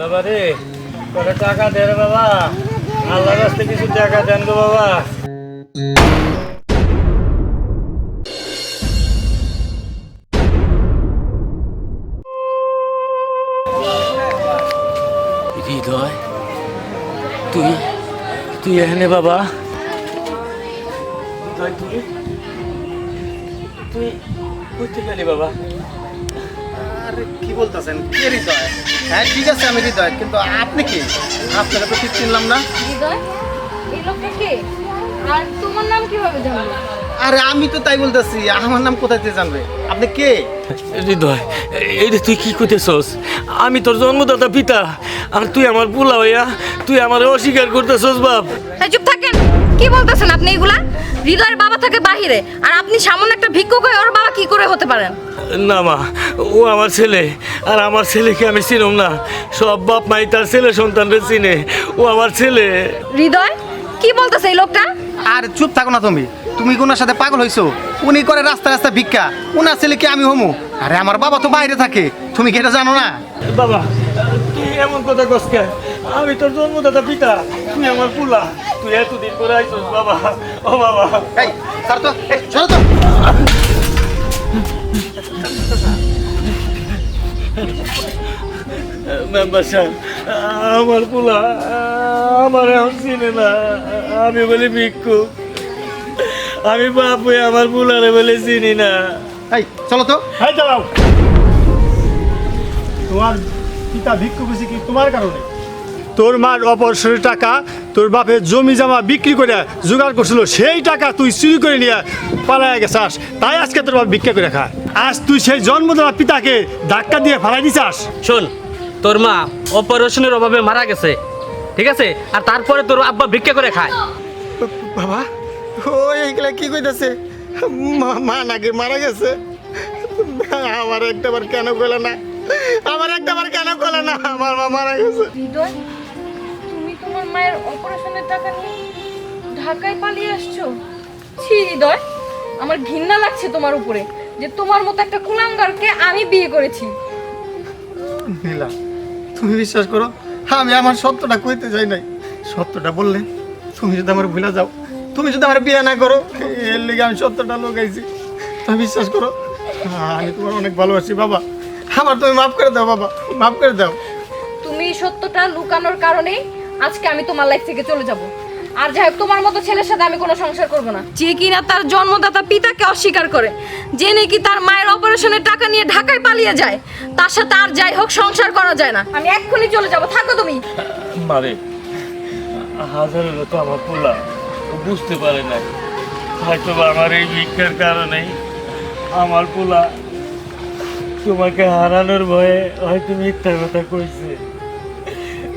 বাবা রে কটা টাকা দে রে বাবা। আল্লাহর রাস্তে কিছু টাকা দেন গো বাবা। হৃদয় তুই তুই এখানে বাবা। হৃদয় তুই তুই বুঝতে গেলি বাবা? আরে কি বলতেছেন? কে হৃদয়? হ্যাঁ ঠিক আছে আমি হৃদয় কিন্তু আপনি কি? আপনাকে তো ঠিক চিনলাম না। হৃদয়? এই লোকটা কে? আর তোমার নাম কীভাবে জানলো? আরে আমি তো তাই বলতেছি আমার নাম কোথায় থেকে জানবে আপনি কে? হৃদয় এই রে তুই কি করতেছস আমি তোর জন্মদাতা পিতা আর তুই আমার পোলা হইয়া তুই আমার অস্বীকার করতেছস বাপ। চুপ থাকেন। কি বলতেছেন আপনি এগুলা? হৃদয়ের বাবা থাকে বাহিরে আর আপনি সামান্য একটা ভিক্ষুক হয়ে ওর বাবা কি করে হতে পারেন? না মা ও আমার ছেলে আর আমার ছেলেকে আমি চিনম না। সব বাপ মাই তার ছেলে সন্তানরে চিনে। ও আমার ছেলে। হৃদয় কি বলতেছে এই লোকটা? আর চুপ থাকো না তুমি। তুমি কোনার সাথে পাগল হইছো। উনি করে রাস্তা রাস্তা ভিক্ষা উনার ছেলে কি আমি হমু। আরে আমার বাবা তো বাইরে থাকে। তুমি কি এটা জানো না? বাবা তুই এমন কথা কসকে আমি তোর জন্মদাতা পিতা তুই আমার পোলা। তুই এতদিন করে আইছস বাবা। ও বাবা। এই স্যার তো। এই, চলো তো। মেম্বার সাহেব আমার পোলা আমার এখন চিনে না। আমি বলি ভিক্ষুক আমি বাপ হয়ে আমার পোলারে বলে চিনি না। এই চলো তো। হ্যাঁ চালাও। তোমার পিতা ভিক্ষু খুশি কি তোমার কারণে? তোর মার অপসরের টাকা তোর বাপের জমি জমা বিক্রি করে জোগাড় করছিল সেই টাকা তুই চুরি করে নিয়ে পালায় গেছাস। তাই আজকে তোর বাপ ভিক্ষা করে খায় আজ তুই সেই জন্ম জন্মদাতা পিতাকে ধাক্কা দিয়ে ফালাই দিছাস। শোন তোর মা অপারেশনের অভাবে মারা গেছে ঠিক আছে? আর তারপরে তোর আব্বা ভিক্ষা করে খায়। বাবা ও এইগুলা কি কইতাছে? মা- মা নাকি মারা গেছে? আমার একটাবার কেন কইলে না? আমার একটাবার কেন কইলে না? আমার মা মারা গেছে। মায়ের অপারেশনের টাকা নিয়ে ঢাকায় পালিয়ে আসছো? ছি হৃদয় আমার ঘৃণা লাগছে তোমার উপরে যে তোমার মতো একটা কুলাঙ্গারকে আমি বিয়ে করেছি। নীলা তুমি বিশ্বাস করো আমি আমার সত্যটা কইতে চাই নাই। সত্যটা বললে তুমি যদি আমার ভুলে যাও তুমি যদি আমার বিয়ে না করো এর লিগে আমি সত্যটা লোকাইছি তুমি বিশ্বাস করো আমি তোমার অনেক ভালোবাসি বাবা। আমার তুমি মাফ করে দাও বাবা। মাফ করে দাও। তুমি সত্যটা লুকানোর কারণেই আজকে আমি তোমার লাইফ থেকে চলে যাব। আর যাই হোক তোমার মতো ছেলের সাথে আমি কোনো সংসার করব না। যে কিনা তার জন্মদাতা পিতাকে অস্বীকার করে যে নাকি তার মায়ের অপারেশনের টাকা নিয়ে ঢাকায় পালিয়ে যায় তার সাথে আর যাই হোক সংসার করা যায় না। আমি এক্ষুনি চলে যাব থাকো তুমি। মারে হাজার হলো তো আমার পোলা ও বুঝতে পারে না হয়তো আমার এই ভিক্ষার কারণেই আমার পোলা তোমাকে হারানোর ভয়ে হয়তো মিথ্যা কথা কইছে।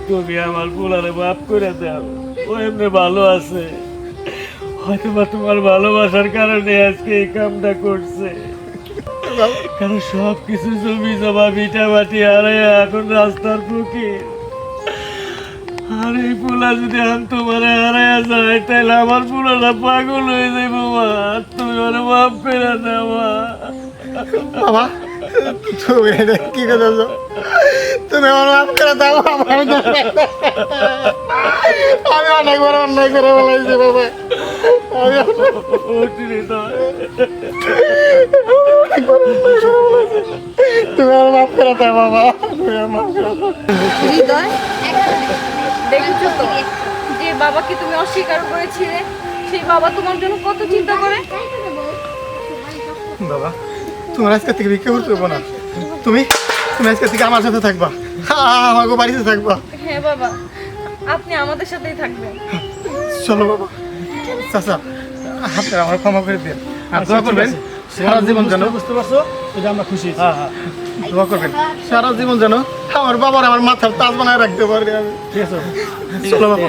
তুমি আমার পোলারে মাফ করে দাও। ও এমনি ভালো আছে। হয়তো বা তোমার ভালোবাসার কারণে আজকে এই কামটা করছে। কারণ সব কিছু জমি জমা মাটি এখন রাস্তার ফকির আর এই পোলা যদি আমি তোমার হারাইয়া যায় তাহলে আমার পোলাটা পাগল হয়ে যাইব মা। তুমি আমার মাফ করে দাও মা। বাবা তুমি এটা কি কথা বলছো? তুমি আমার মাফ করে দাও আমার আমি অনেক বড় অন্যায় করে বলাইছি বাবা। আমি তুমি আমার মাফ করে দাও বাবা। তুমি আমার মাফ করে দাও। হৃদয় দেখেছ তো? যে বাবাকে তুমি অস্বীকার করেছিলে সেই বাবা তোমার জন্য কত চিন্তা করে? বাবা। তোমার আজকে থেকে ভিক্ষা করতে হবে না। তুমি তুমি আজকে থেকে আমার সাথে থাকবা। আমাকে বাড়িতে থাকবা। হ্যাঁ বাবা আপনি আমাদের সাথেই থাকবেন। চলো বাবা। চাচা আপনার আমার ক্ষমা করে দিন আর দোয়া করবেন? সারা জীবন যেন বুঝতে পারছ? এটা আমরা খুশি হ্যাঁ হ্যাঁ। দোয়া করবেন। সারা জীবন যেন আমার বাবার আমার মাথার তাজ বানায় রাখতে পারি আমি। ঠিক আছে। চলো বাবা।